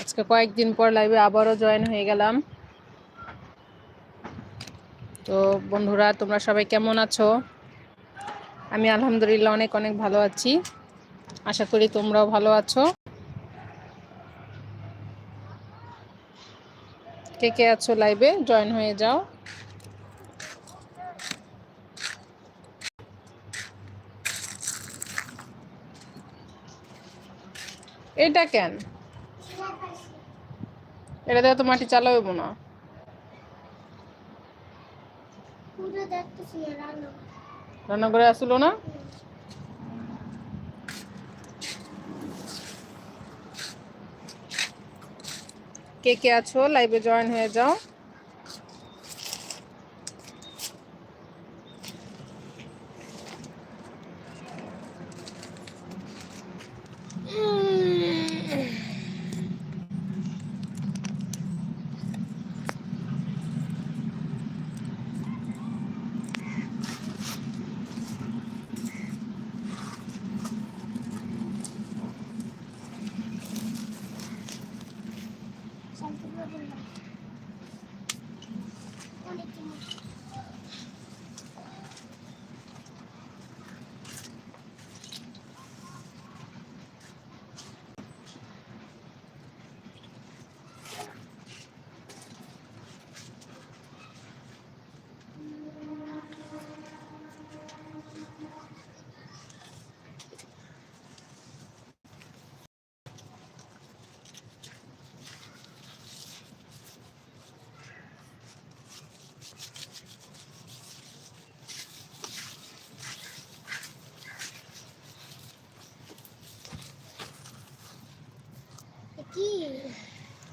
আজকে কয়েকদিন পর লাইভে আবারও জয়েন হয়ে গেলাম। তো বন্ধুরা, তোমরা সবাই কেমন আছো? আমি আলহামদুলিল্লাহ অনেক অনেক ভালো আছি। আশা করি তোমরাও ভালো আছো। কে কে আছো লাইভে জয়েন হয়ে যাও। এটা কেন? এটা দিয়ে তো মাটি চালাবো না। রান্না করে আসলো না? কে কে আছো? লাইভে জয়েন হয়ে যাও।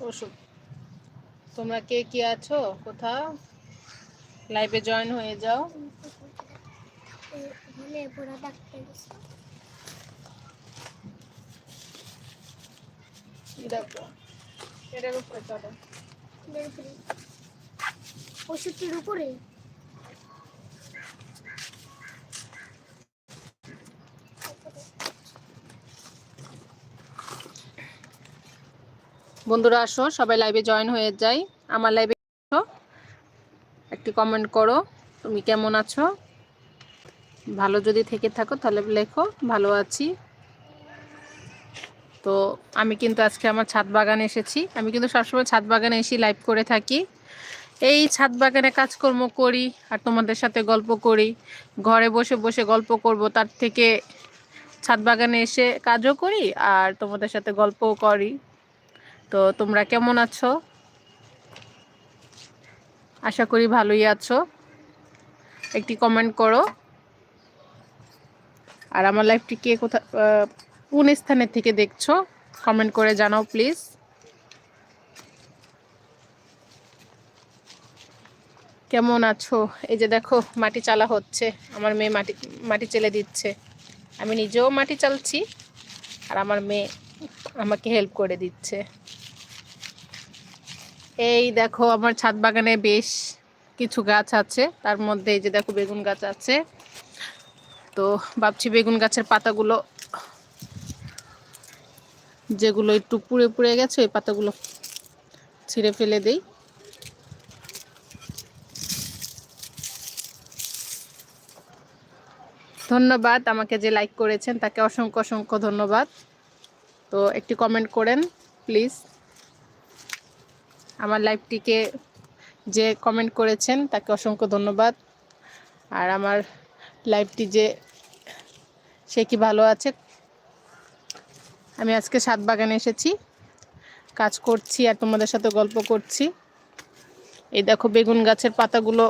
ওষুধ তোমরা কে কি আছো? কোথাও? লাইভে জয়েন হয়ে যাও। দেখো, এটার উপরে চলো। ওষুধটির উপরে? বন্ধুরা, আসো, সবাই লাইভে জয়েন হয়ে যাই। আমার লাইভে আসো। একটি কমেন্ট করো, তুমি কেমন আছো? ভালো যদি থেকে থাকো, তাহলে লেখো, ভালো আছি। তো আমি কিন্তু আজকে আমার ছাদ বাগানে এসেছি। আমি কিন্তু সবসময় ছাদ বাগানে এসে লাইভ করে থাকি। এই ছাদ বাগানে কাজকর্ম করি আর তোমাদের সাথে গল্প করি। ঘরে বসে বসে গল্প করব, তার থেকে ছাদ বাগানে এসে কাজও করি আর তোমাদের সাথে গল্পও করি। তো তোমরা কেমন আছো? আশা করি ভালোই আছো। একটি কমেন্ট করো। আর আমার লাইফটি কে কোথা কোন স্থানের থেকে দেখছ? কমেন্ট করে জানাও প্লিজ কেমন আছো? এই যে দেখো, মাটি চালা হচ্ছে। আমার মেয়ে মাটি মাটি চেলে দিচ্ছে। আমি নিজেও মাটি চালছি, আর আমার মেয়ে আমাকে হেল্প করে দিচ্ছে। এই দেখো, আমার ছাদ বাগানে বেশ কিছু গাছ আছে। তার মধ্যে এই যে দেখো, বেগুন গাছ আছে। তো ভাবছি বেগুন গাছের পাতাগুলো, যেগুলো একটু পুড়ে পুড়ে গেছে, ওই পাতাগুলো ছিঁড়ে ফেলে দেই। ধন্যবাদ, আমাকে যে লাইক করেছেন, তাকে অসংখ্য অসংখ্য ধন্যবাদ। তো একটি কমেন্ট করেন প্লিজ আমার লাইভটিকে যে কমেন্ট করেছেন, তাকে অসংখ্য ধন্যবাদ। আর আমার লাইভটি যে, সে কি ভালো আছে? আমি আজকে সাত বাগানে এসেছি, কাজ করছি আর তোমাদের সাথে গল্প করছি। এই দেখো বেগুন গাছের পাতাগুলো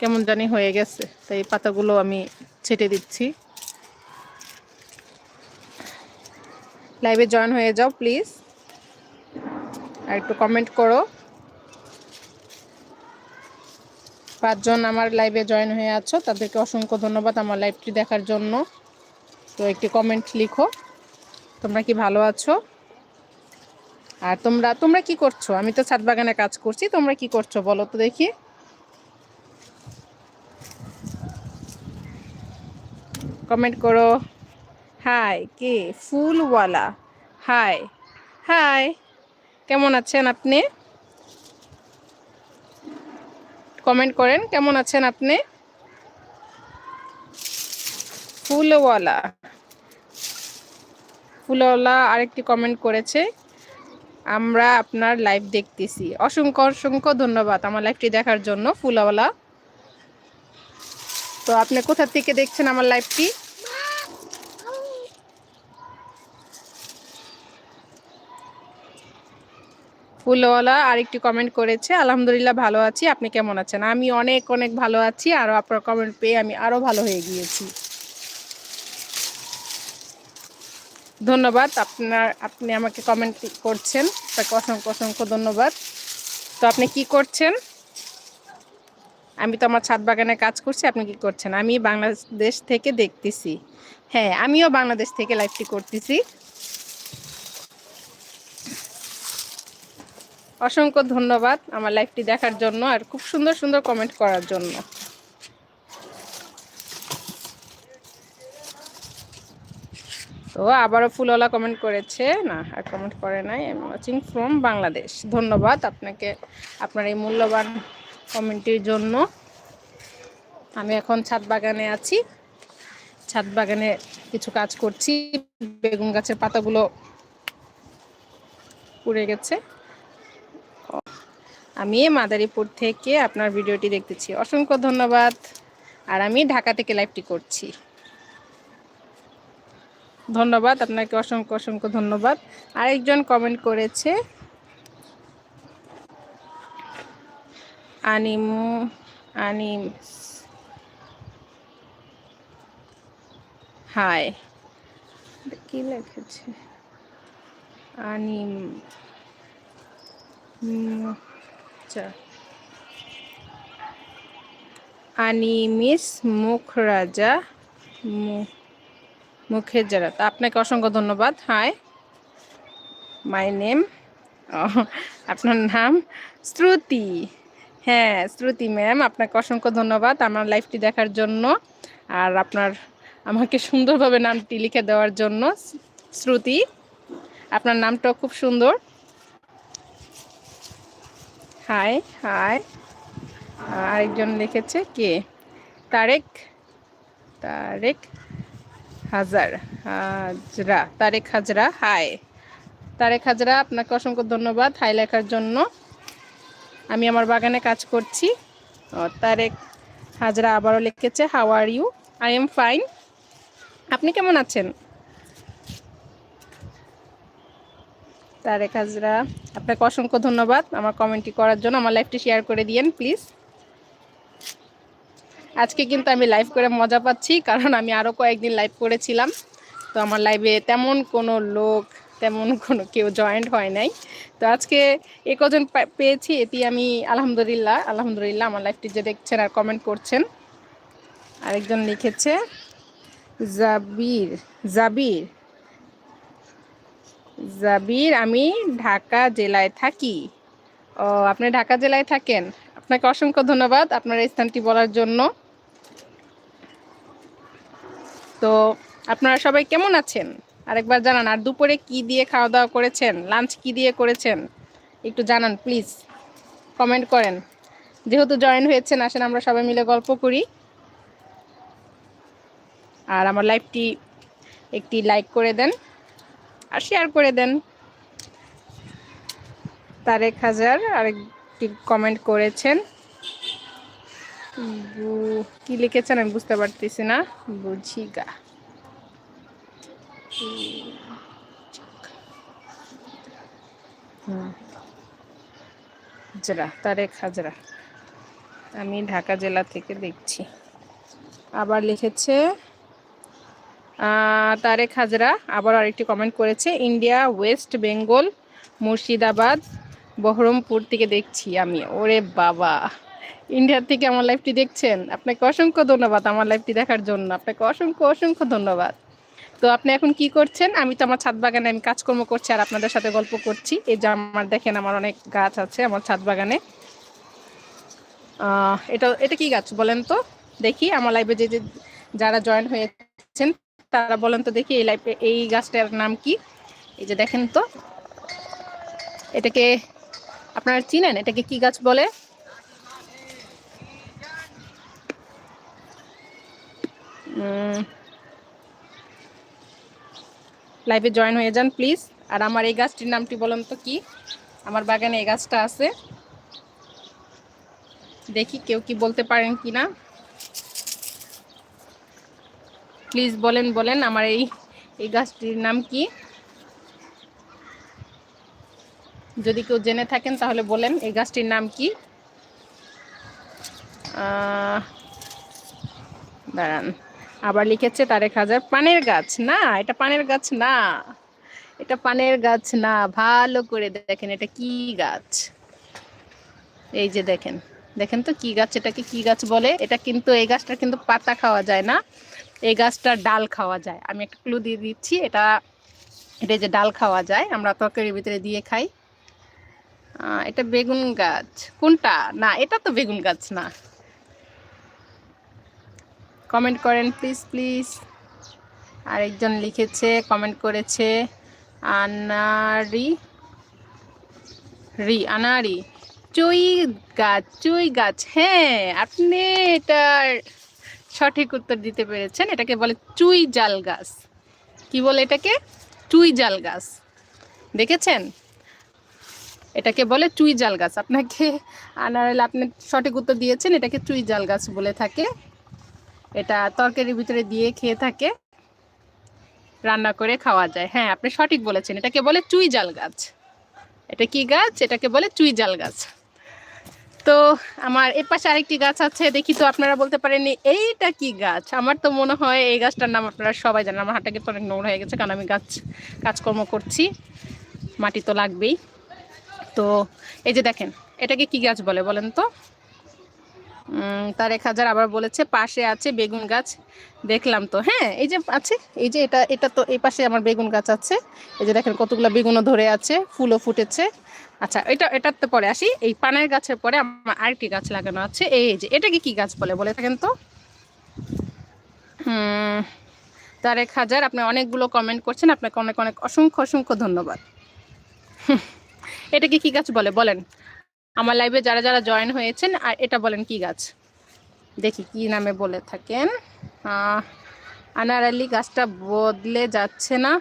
কেমন জানি হয়ে গেছে, তাই পাতাগুলো আমি ছেটে দিচ্ছি। লাইভে জয়েন হয়ে যাও প্লিজ আর একটু কমেন্ট করো। পাঁচজন আমার লাইভে জয়েন হয়ে আছো, তাদেরকে অসংখ্য ধন্যবাদ আমার লাইভটি দেখার জন্য। তো একটি কমেন্ট লিখো, তোমরা কি ভালো আছো? আর তোমরা তোমরা কি করছ? আমি তো ছাদ বাগানে কাজ করছি, তোমরা কি করছ বলো তো দেখি। কমেন্ট করো। হাই কে? ফুলওয়ালা। হাই হাই কেমন আছেন আপনি? কমেন্ট করেন, কেমন আছেন আপনি? ফুলওয়ালা। ফুলওয়ালা আরেকটি কমেন্ট করেছে, আমরা আপনার লাইভ দেখতেছি। অসংখ্য অসংখ্য ধন্যবাদ আমার লাইভটি দেখার জন্য, ফুলওয়ালা। তো আপনি কোথা থেকে দেখছেন আমার লাইভটি ফুলওয়ালা আরেকটি কমেন্ট করেছে, আলহামদুলিল্লাহ ভালো আছি, আপনি কেমন আছেন? আমি অনেক অনেক ভালো আছি, আর আপনার কমেন্ট পেয়ে আমি আরও ভালো হয়ে গিয়েছি। ধন্যবাদ, আপনার, আপনি আমাকে কমেন্ট করছেন তাকে অসংখ্য অসংখ্য ধন্যবাদ। তো আপনি কি করছেন? আমি তো আমার ছাদ বাগানে কাজ করছি, আপনি কি করছেন? আমি বাংলাদেশ থেকে দেখতেছি। হ্যাঁ আমিও বাংলাদেশ থেকে লাইভটি করতেছি। অসংখ্য ধন্যবাদ আমার লাইভটি দেখার জন্য আর খুব সুন্দর সুন্দর কমেন্ট করার জন্য। তো আবারও ফুলওয়ালা কমেন্ট করেছে। না, আর কমেন্ট করে নাই। I am watching from Bangladesh ধন্যবাদ আপনাকে, আপনার এই মূল্যবান কমেন্টের জন্য। আমি এখন ছাদ বাগানে আছি। ছাদ বাগানে কিছু কাজ করছি। বেগুন গাছের পাতাগুলো পুড়ে গেছে। আমি মাদারীপুর থেকে আপনার ভিডিওটি দেখতেছি। অসংখ্য ধন্যবাদ। আর আমি ঢাকা থেকে লাইভটি করছি। ধন্যবাদ, আপনাকে অসংখ্য অসংখ্য ধন্যবাদ। আরেকজন কমেন্ট করেছে, আনিম আনিম, হাই, কি লিখেছে? আনিম আচ্ছা। আনিমিস মুখরাজা মুখের যারা তা আপনাকে অসংখ্য ধন্যবাদ। হাই। My name? আপনার নাম? শ্রুতি। হ্যাঁ শ্রুতি ম্যাম, আপনাকে অসংখ্য ধন্যবাদ আমার লাইফটি দেখার জন্য আর আপনার, আমাকে সুন্দরভাবে নামটি লিখে দেওয়ার জন্য। শ্রুতি, আপনার নামটাও খুব সুন্দর। হাই হাই আরেকজন লিখেছে কে? তারেক তারেক হাজার হাজরা। তারেক হাজরা হাই তারেক হাজরা, আপনাকে অসংখ্য ধন্যবাদ হাই লেখার জন্য। আমি আমার বাগানে কাজ করছি। তারেক হাজরা আবারও লিখেছে how are you I am fine আপনি কেমন আছেন? তারেক হাজরা। আপনাকে অসংখ্য ধন্যবাদ আমার কমেন্টটি করার জন্য, আমার লাইভটি শেয়ার করে দিয়েন, প্লিজ। আজকে কিন্তু আমি লাইভ করে মজা পাচ্ছি, কারণ আমি আরও কয়েকদিন লাইভ করেছিলাম। তো আমার লাইভে তেমন কোনো লোক, তেমন কোনো কেউ জয়েন্ট হয় নাই। তো আজকে এ কজন পেয়েছি এটি আমি আলহামদুলিল্লাহ আলহামদুলিল্লাহ আমার লাইভটি যে দেখছেন আর কমেন্ট করছেন। আরেকজন লিখেছে, জাবির জাবির। জাবির, আমি ঢাকা জেলায় থাকি। ও, আপনি ঢাকা জেলায় থাকেন? আপনাকে অসংখ্য ধন্যবাদ আপনার এই স্থানটি বলার জন্য। তো, আপনারা সবাই কেমন আছেন? আরেকবার জানান, আর দুপুরে কি দিয়ে খাওয়া দাওয়া করেছেন? লাঞ্চ কি দিয়ে করেছেন? একটু জানান, প্লিজ। কমেন্ট করেন। যেহেতু জয়েন হয়েছেন, আসেন আমরা সবাই মিলে গল্প করি। আর আমার লাইভটি একটি লাইক করে দেন। আর শেয়ার করে দেন। তারেক হাজার আরেকটি কমেন্ট করেছেন। কি লিখেছেন আমি বুঝতে পারতেছি না। বুঝি গা হাজরা, তারেক হাজরা। আমি ঢাকা জেলা থেকে দেখছি। আবার লিখেছে তারেক হাজরা আবার আরেকটি কমেন্ট করেছে India West Bengal Murshidabad, Baharampur থেকে দেখছি আমি। ওরে বাবা ইন্ডিয়ার থেকে আমার লাইভটি দেখছেন? আপনাকে অসংখ্য ধন্যবাদ আমার লাইভটি দেখার জন্য। আপনাকে অসংখ্য অসংখ্য ধন্যবাদ। তো আপনি এখন কি করছেন? আমি তো আমার ছাদ বাগানে আমি কাজকর্ম করছি আর আপনাদের সাথে গল্প করছি। এই যে আমার দেখেন আমার অনেক গাছ আছে আমার ছাদ বাগানে। এটা এটা কি গাছ বলেন তো? দেখি আমার লাইভে যে যে যারা জয়েন হয়েছেন তারা বলেন তো দেখি এই লাইফে এই গাছটার নাম কি? এই যে দেখেন তো, এটাকে আপনারা চিনেন? এটাকে কি গাছ বলে? লাইভে জয়েন হয়ে যান প্লিজ আর আমার এই গাছটির নামটি বলুন তো কি? আমার বাগানে এই গাছটা আছে। দেখি কেউ কি বলতে পারেন কি না প্লিজ বলেন বলেন আমার এই এই গাছটির নাম কি? যদি কেউ জেনে থাকেন তাহলে বলেন, এই গাছটির নাম কি? দাঁড়ান, আবার লিখেছে তারেক হাজার, পানের গাছ। না, এটা পানের গাছ না, এটা পানের গাছ না। ভালো করে দেখেন, এটা কি গাছ? এই যে দেখেন দেখেন তো কি গাছ, এটাকে কি গাছ বলে? এটা কিন্তু, এই গাছটা কিন্তু পাতা খাওয়া যায় না। এই গাছটার ডাল খাওয়া যায়। আমি একটা ক্লু দিয়ে দিচ্ছি, এটা এটা যে ডাল খাওয়া যায়, আমরা তরকারির ভিতরে দিয়ে খাই। এটা বেগুন গাছ। কোনটা? না, এটা তো বেগুন গাছ না। কমেন্ট করেন প্লিজ প্লিজ আরেকজন লিখেছে কমেন্ট করেছে, আনারি। রি, আনারি। চুই গাছ চুই গাছ হ্যাঁ আপনি এটার সঠিক উত্তর দিতে পেরেছেন। এটাকে বলে চুই জাল গাছ। কি বলে এটাকে? চুই জাল গাছ। দেখেছেন? এটাকে বলে চুই জাল গাছ। আপনাকে আনারেল আপনি সঠিক উত্তর দিয়েছেন, এটাকে চুই জাল গাছ বলে থাকে। এটা তরকারির ভিতরে দিয়ে খেয়ে থাকে। রান্না করে খাওয়া যায়। হ্যাঁ আপনি সঠিক বলেছেন। এটাকে বলে চুই জাল গাছ। এটা কি গাছ? এটাকে বলে চুই জাল গাছ। তো আমার এর পাশে আরেকটি গাছ আছে, দেখি তো আপনারা বলতে পারেননি এইটা কি গাছ? আমার তো মনে হয় এই গাছটার নাম আপনারা সবাই জানেন, আমার হাঁটাকে তো অনেক নোংরা হয়ে গেছে কারণ আমি গাছ, কাজকর্ম করছি, মাটি তো লাগবেই। তো এই যে দেখেন, এটাকে কি গাছ বলে বলেন তো? তার এক হাজার আবার বলেছে, পাশে আছে বেগুন গাছ, দেখলাম তো হ্যাঁ এই যে আছে, এই যে এটা এটা তো এই পাশে আমার বেগুন গাছ আছে, এই যে দেখেন কতগুলো বেগুনও ধরে আছে, ফুলও ফুটেছে। আচ্ছা এটা এটার তো পরে আসি। এই পানের গাছের পরে আমার আরেকটি গাছ লাগানো আছে। এই যে এটাকে কি গাছ বলে বলে থাকেন তো? হুম তার এক হাজার আপনি অনেকগুলো কমেন্ট করছেন। আপনাকে অনেক অনেক অসংখ্য অসংখ্য ধন্যবাদ। এটাকে কি গাছ বলে বলেন। আমার লাইভে যারা যারা জয়েন হয়েছেন আর এটা বলেন কি গাছ? দেখি কি নামে বলে থাকেন? আহ, আনার আলী গাছটা বদলে যাচ্ছে না।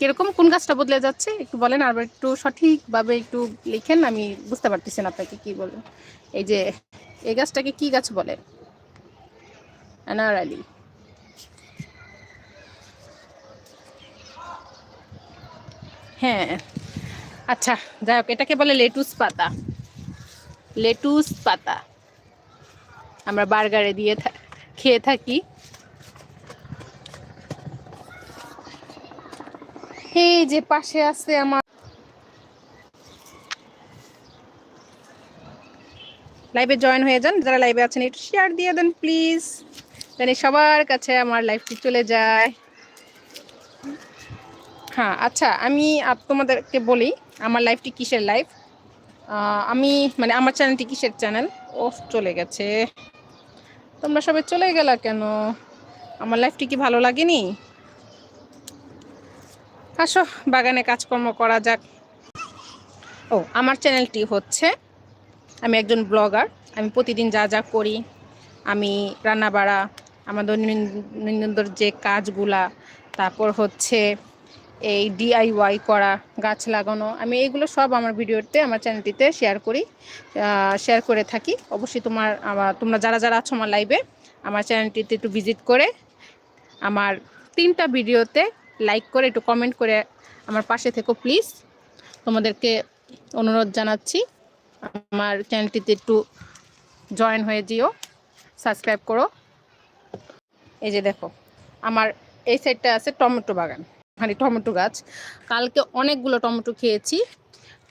কীরকম কোন গাছটা বদলে যাচ্ছে? একটু বলেন আর একটু সঠিকভাবে একটু লিখেন, আমি বুঝতে পারতেছি না আপনাকে কি বলবেন। এই যে, এই গাছটাকে কি গাছ বলে? আনার আলী হ্যাঁ আচ্ছা যাই হোক, এটাকে বলে লেটুস পাতা। লেটুস পাতা। আমরা বার্গারে দিয়ে খেয়ে থাকি। এই যে পাশে আছে আমার লাইভে জয়েন হয়ে যান, যারা লাইভে আছেন একটু শেয়ার দিয়ে দেন প্লিজ জানি সবার কাছে আমার লাইভটি চলে যায়। হ্যাঁ আচ্ছা আমি তোমাদেরকে বলি, আমার লাইফটি কিসের লাইফ আমি মানে আমার চ্যানেলটি কিসের চ্যানেল ও চলে গেছে। তোমরা সবাই চলে গেলা কেন? আমার লাইফটি কি ভালো লাগেনি? আসো, বাগানে কাজকর্ম করা যাক। ও, আমার চ্যানেলটি হচ্ছে, আমি একজন ব্লগার, আমি প্রতিদিন যা যা করি, আমি রান্না বাড়া আমার দৈনন্দিন যে কাজগুলা, তারপর হচ্ছে এই ডিআইওয়াই করা, গাছ লাগানো, আমি এইগুলো সব আমার ভিডিওতে, আমার চ্যানেলটিতে শেয়ার করি শেয়ার করে থাকি। অবশ্যই তোমার, আমার, তোমরা যারা যারা আছো আমার লাইভে আমার চ্যানেলটিতে একটু ভিজিট করে, আমার তিনটা ভিডিওতে লাইক করে, একটু কমেন্ট করে আমার পাশে থেকো প্লিজ তোমাদেরকে অনুরোধ জানাচ্ছি, আমার চ্যানেলটিতে একটু জয়েন হয়ে যেও সাবস্ক্রাইব করো। এই যে দেখো, আমার এই সাইডটা আছে টমেটো বাগান মানে টমেটো গাছ। কালকে অনেকগুলো টমেটো খেয়েছি,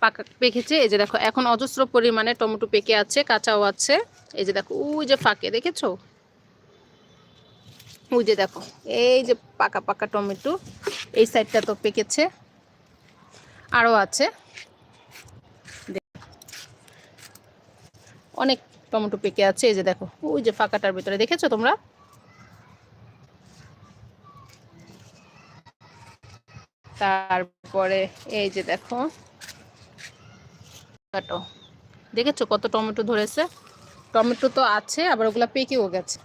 পাকা পেকেছে। এই যে দেখো, এখন অজস্র পরিমাণে টমেটো পেকে আছে, কাঁচাও আছে। এই যে দেখো, ওই যে ফাঁকে, দেখেছ? ওই যে দেখো, এই যে পাকা পাকা টমেটো, এই সাইডটা তো পেকেছে। আরও আছে। অনেক টমেটো পেকে আছে, এই যে দেখো, ওই যে ফাঁকাটার ভিতরে, দেখেছ তোমরা? তারপরে এই যে দেখো দেখেছ কত টমেটো ধরেছে? টমেটো তো আছে, আবার ওগুলা পেকেও গেছে।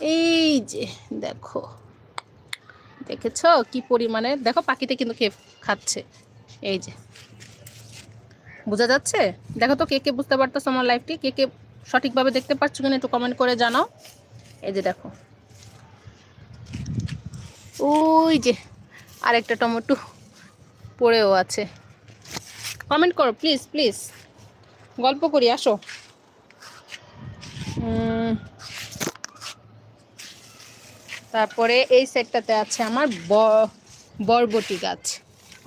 এই যে, দেখো। দেখেছ কি পরিমাণে? দেখো পাখিতে কিন্তু কে খাচ্ছে। এই যে। বোঝা যাচ্ছে? দেখো তো কে কে বুঝতে পারতেছো আমার লাইফটি কে? কে সঠিকভাবে দেখতে পাচ্ছ কিনা একটু কমেন্ট করে জানাও। এই যে দেখো। ওই যে, আরেকটা টমেটো পড়েও আছে। কমেন্ট করো প্লিজ প্লিজ গল্প করি, আসো। তারপরে এই সেটটাতে আছে আমার বরবটি গাছ।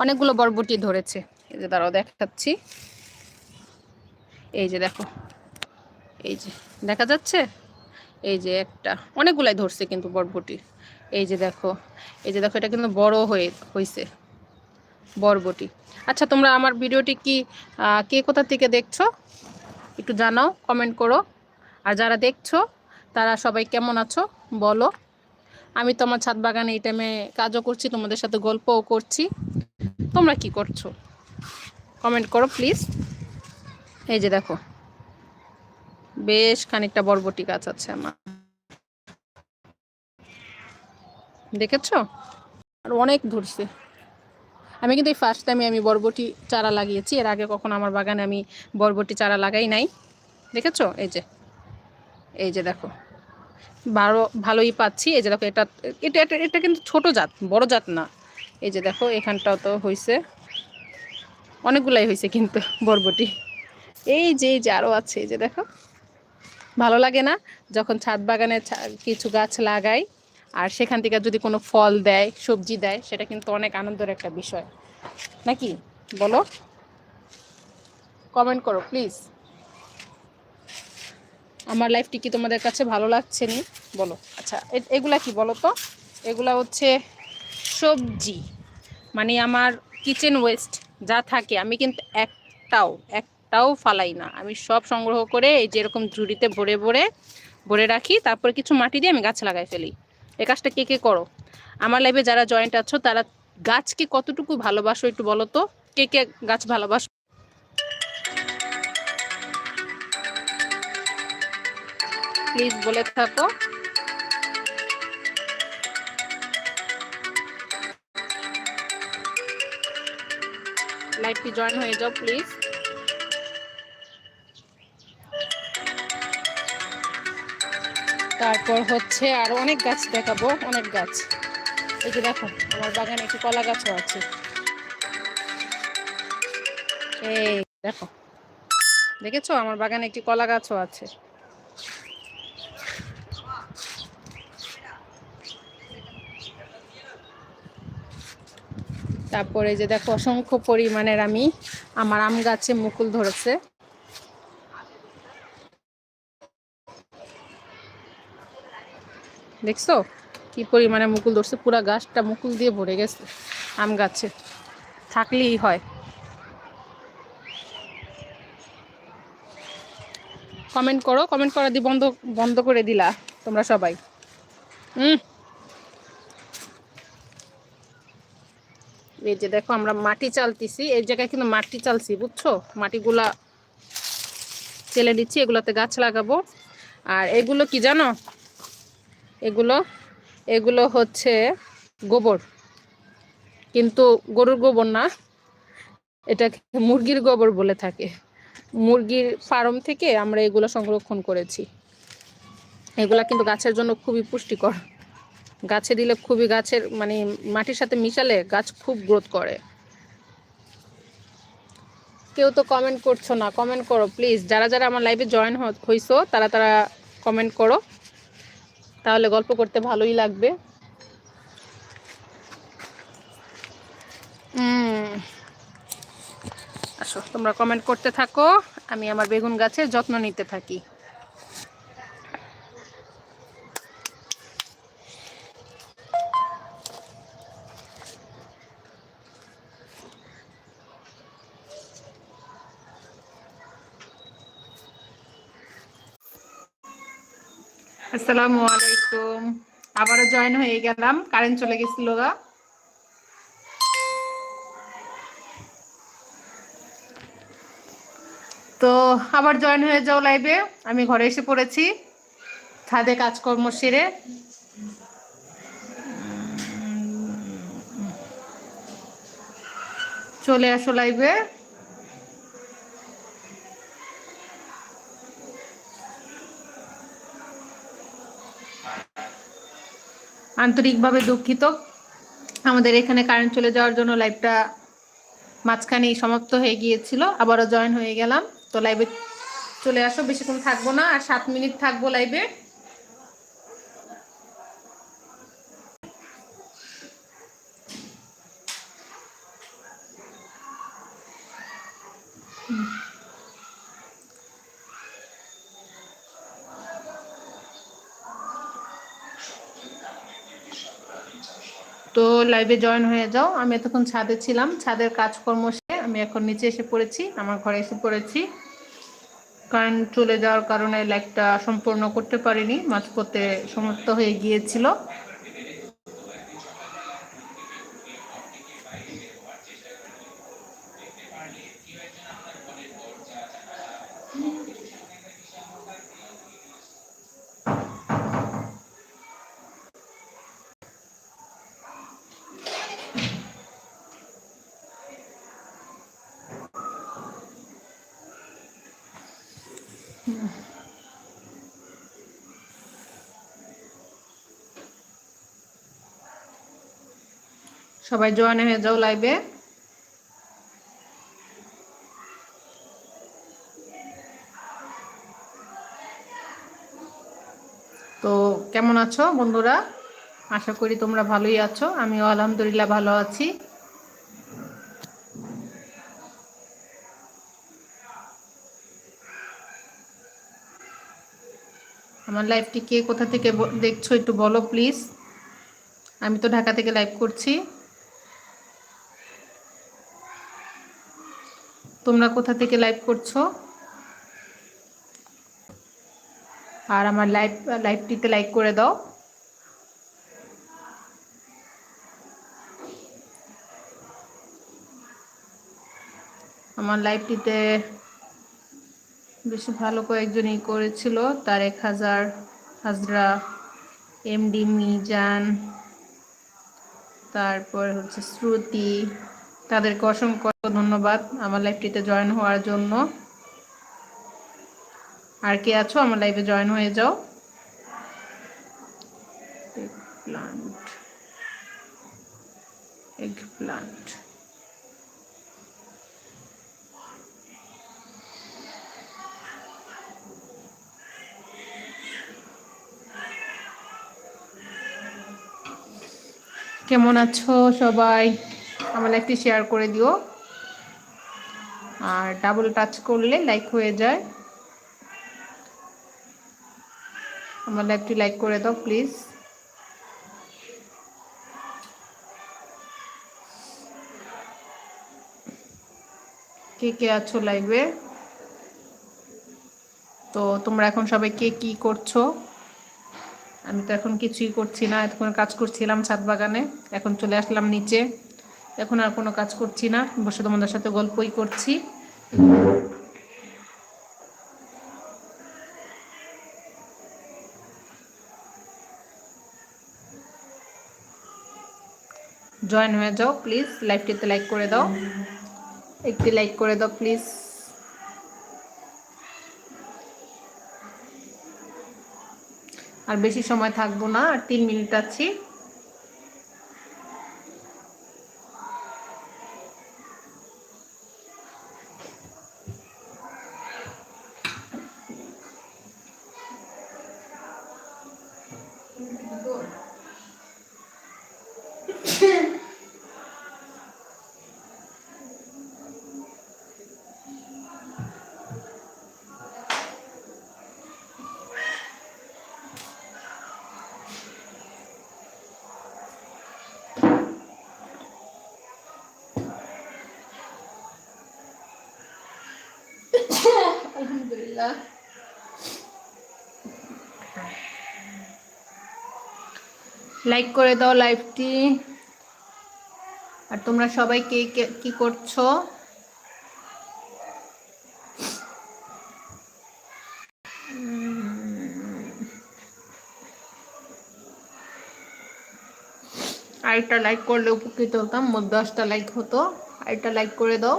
অনেকগুলো বরবটি ধরেছে। এই যে দাঁড়াও, দেখাচ্ছি। এই যে দেখো, এই যে, দেখা যাচ্ছে? এই যে একটা, অনেকগুলাই ধরছে কিন্তু বরবটি। এই যে দেখো, এই যে দেখো, এটা কিন্তু বড় হয়ে হয়েছে বরবটি। আচ্ছা তোমরা আমার ভিডিওটি কি কে কোথা থেকে দেখছ? একটু জানাও, কমেন্ট করো। আর যারা দেখছ, তারা সবাই কেমন আছো, বলো। আমি তো আমার ছাদ বাগানে এই টাইমে কাজও করছি, তোমাদের সাথে গল্পও করছি। তোমরা কি করছ? কমেন্ট করো প্লিজ এই যে দেখো, বেশ খানিকটা বরবটি গাছ আছে আমার। দেখেছ? আর অনেক ধরছে। আমি কিন্তু এই ফার্স্ট টাইমে আমি বরবটি চারা লাগিয়েছি, এর আগে কখনো আমার বাগানে আমি বরবটি চারা লাগাই নাই। দেখেছ? এই যে এই যে দেখো। ভালো ভালোই পাচ্ছি। এই যে দেখো, এটা এটা এটা এটা কিন্তু ছোট জাত, বড় জাত না। এই যে দেখো, এখানটাও তো হয়েছে অনেকগুলাই হয়েছে কিন্তু বরবটি। এই যে এই যে আরও আছে, এই যে দেখো। ভালো লাগে না যখন ছাদ বাগানে কিছু গাছ লাগাই, আর সেখান থেকে যদি কোনো ফল দেয়, সবজি দেয়, সেটা কিন্তু অনেক আনন্দের একটা বিষয়। নাকি? বলো। কমেন্ট করো, প্লিজ। আমার লাইফটি কি তোমাদের কাছে ভালো লাগছে নি? বলো। আচ্ছা এগুলা কি বলো তো? এগুলা হচ্ছে সবজি। মানে আমার কিচেন ওয়েস্ট যা থাকে, আমি কিন্তু একটাও একটাও ফালাই না। আমি সব সংগ্রহ করে এই যেরকম ঝুড়িতে ভরে ভরে ভরে রাখি, তারপরে কিছু মাটি দিয়ে আমি গাছ লাগাই ফেলি। এ কাজটা কে কে করো? আমার লাইফে যারা জয়েন্ট আছো, তারা গাছকে কতটুকু ভালোবাসো একটু বলো তো? কে কে গাছ ভালোবাসো প্লিজ বলে থাকো। লাইভটি জয়েন হয়ে যাও, প্লিজ। তারপর হচ্ছে আরও অনেক গাছ দেখাবো, অনেক গাছ। এই যে দেখো, আমার বাগানে একটি কলা গাছও আছে। এই দেখো, দেখেছ? আমার বাগানে একটি কলা গাছও আছে। তারপরে যে দেখো অসংখ্য পরিমাণের আমি আমার আম গাছে মুকুল ধরেছে। দেখছ? কি পরিমাণে মুকুল ধরছে? পুরা গাছটা মুকুল দিয়ে ভরে গেছে আম গাছে। থাকলেই হয়। কমেন্ট করো কমেন্ট করা দি বন্ধ বন্ধ করে দিলা তোমরা সবাই। হুম? এই যে দেখো, আমরা মাটি চালতেছি। এই জায়গায় কিন্তু মাটি চালছি, বুঝছ? মাটিগুলা চেলে দিচ্ছি, এগুলোতে গাছ লাগাবো। আর এগুলো কি জানো? এগুলো এগুলো হচ্ছে গোবর। কিন্তু গরুর গোবর না এটা মুরগির গোবর বলে থাকে। মুরগির ফার্ম থেকে আমরা এগুলো সংরক্ষণ করেছি। এগুলা কিন্তু গাছের জন্য খুবই পুষ্টিকর। গাছে দিলে খুবই গাছের মানে মাটির সাথে মিশালে গাছ খুব গ্রোথ করে। কেউ তো কমেন্ট করছ না কমেন্ট করো প্লিজ যারা যারা আমার লাইভে জয়েন হইছো, তারা তারা কমেন্ট করো। তাহলে গল্প করতে ভালোই লাগবে। আসো, তোমরা কমেন্ট করতে থাকো। আমি আমার বেগুন গাছের যত্ন নিতে থাকি। আসসালামু আলাইকুম। আবারও জয়েন হয়ে গেলাম। কারেন্ট চলে গেছিল গা। তো আবার জয়েন হয়ে যাও লাইভে আমি ঘরে এসে পড়েছি। ছাদে কাজকর্ম সেরে। চলে আসো লাইভে আন্তরিকভাবে দুঃখিত। আমাদের এখানে কারেন্ট চলে যাওয়ার জন্য লাইভটা মাঝখানেই সমাপ্ত হয়ে গিয়েছিল, আবারও জয়েন হয়ে গেলাম। তো লাইভে চলে আসো, বেশিক্ষণ থাকব না, আর সাত মিনিট থাকব লাইভে তো লাইভে জয়েন হয়ে যাও। আমি এতক্ষণ ছাদে ছিলাম। ছাদের কাজকর্ম সে আমি এখন নিচে এসে পড়েছি। আমার ঘরে এসে পড়েছি। কারণ চলে যাওয়ার কারণে লাইভটা সম্পূর্ণ করতে পারিনি। মাঝপথে সমাপ্ত হয়ে গিয়েছিল। সবাই জয়েন হয়ে যাও লাইভে। তো কেমন আছো বন্ধুরা? আশা করি তোমরা ভালোই আছো। আমিও আলহামদুলিল্লাহ ভালো আছি। আমার লাইভটি কে কোথা থেকে দেখছ একটু বলো প্লিজ আমি তো ঢাকা থেকে লাইভ করছি। তোমরা কোথা থেকে লাইভ করছ? আর আমার লাইভ লাইভটিতে লাইক করে দাও। আমার লাইভটিতে বেশি ভালো কয়েকজনই করেছিল। তার এক হাজার হাজরা এমডি মিজান, তারপর হচ্ছে শ্রুতি। তাদেরকে অসংখ্য ধন্যবাদ আমার লাইভটিতে জয়েন হওয়ার জন্য। আর কে আছো? আমার লাইভে জয়েন হয়ে যাও। এগ প্লান্ট এগ প্লান্ট কেমন আছো সবাই? আমার লাইকটি শেয়ার করে দিও। আর ডাবল টাচ করলে লাইক হয়ে যায়। আমার লাইকটি লাইক করে দাও প্লিজ কে কে আছো লাইভে তো তোমরা এখন সবাই কে কি করছ? আমি তো এখন কিছুই করছি না, এতক্ষণ কাজ করছিলাম ছাদ বাগানে, এখন চলে আসলাম নিচে। এখন আর কোনো কাজ করছি না, বসে তোমাদের সাথে গল্পই করছি। জয়েন হয়ে যাও প্লিজ লাইভটিতে লাইক করে দাও। একটি লাইক করে দাও প্লিজ আর বেশি সময় থাকব না আর তিন মিনিট আছি। লাইক করে দাও লাইভটি আর তোমরা সবাই কে, কি করছ? আরেকটা লাইক করলে উপকৃত হতাম, মোট দশটা লাইক হতো। আরেকটা লাইক করে দাও।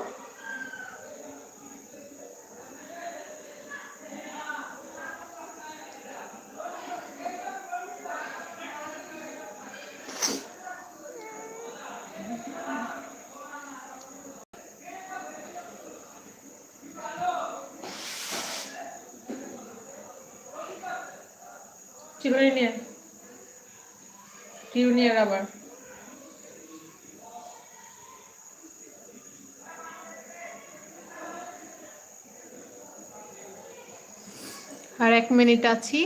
আর এক মিনিট আছি।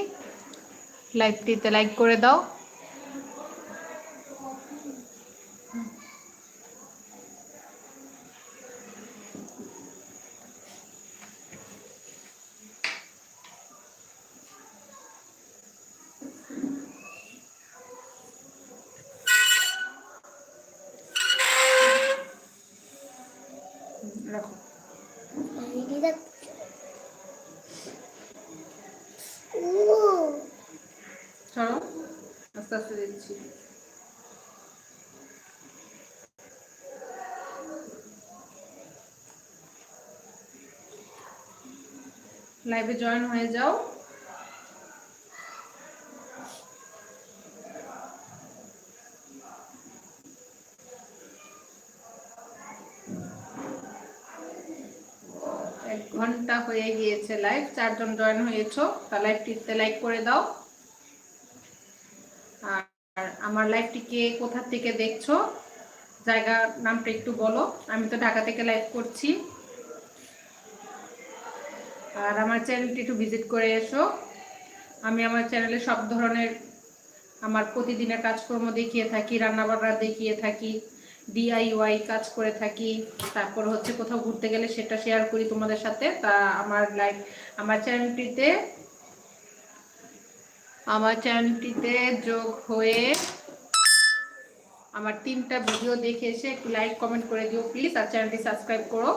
লাইভটিতে লাইক করে দাও রাখো আইডি দেখ ও চলো আস্তে আস্তে দিচ্ছি লাইভে জয়েন হয়ে যাও। এক ঘণ্টা হয়ে গিয়েছে লাইভ, চারজন জয়েন হয়েছো, তা লাইভটিতে লাইক করে দাও। আর আমার লাইভটিকে কোথা থেকে দেখছ? জায়গার নামটা একটু বলো, আমি তো ঢাকা থেকে লাইভ করছি। আর আমার চ্যানেলটি একটু ভিজিট করে এসো। আমি আমার চ্যানেলে সব ধরনের আমার প্রতিদিনের কাজকর্ম দেখিয়ে থাকি, রান্নাবান্না দেখিয়ে থাকি ডিআইওয়াই কাজ করে থাকি, তারপর হচ্ছে কোথাও ঘুরতে গেলে সেটা শেয়ার করি তোমাদের সাথে। তা আমার লাইভ আমার চ্যানেলটিতে আমার চ্যানেলটিতে যোগ হয়ে আমার তিনটা ভিডিও দেখে এসে একটু লাইক কমেন্ট করে দিও প্লিজ আর চ্যানেলটি সাবস্ক্রাইব করো।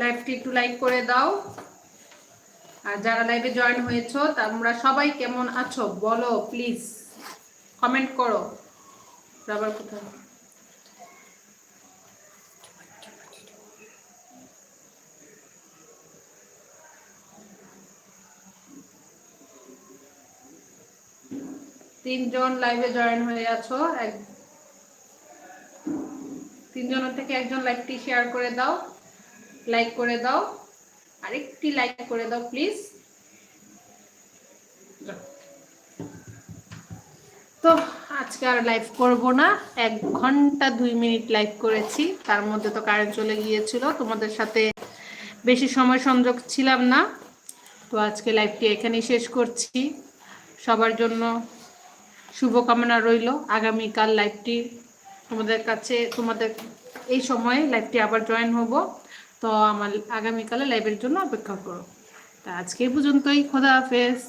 লাইভটি একটু লাইক করে দাও। আর যারা লাইভে জয়েন হয়েছো, তোমরা সবাই কেমন আছো? বলো প্লিজ কমেন্ট করো। রাবার কোথায়? তিনজন লাইভে জয়েন হয়ে আছো, এক তিনজনের থেকে একজন লাইভটি শেয়ার করে দাও। লাইক করে দাও। আরেকটি লাইক করে দাও প্লিজ তো আজকে আর লাইভ করব না। এক ঘণ্টা দুই মিনিট লাইভ করেছি। তার মধ্যে তো কারেন্ট চলে গিয়েছিল। তোমাদের সাথে বেশি সময় সংযোগ ছিলাম না। তো আজকে লাইভটি এখানেই শেষ করছি। সবার জন্য শুভকামনা রইল। আগামীকাল লাইভটি তোমাদের কাছে তোমাদের এই সময়ে লাইভটি আবার জয়েন হব। তো আমার আগামীকালে লাইভের জন্য অপেক্ষা করো। তা আজকে পর্যন্তই খোদা হাফেজ।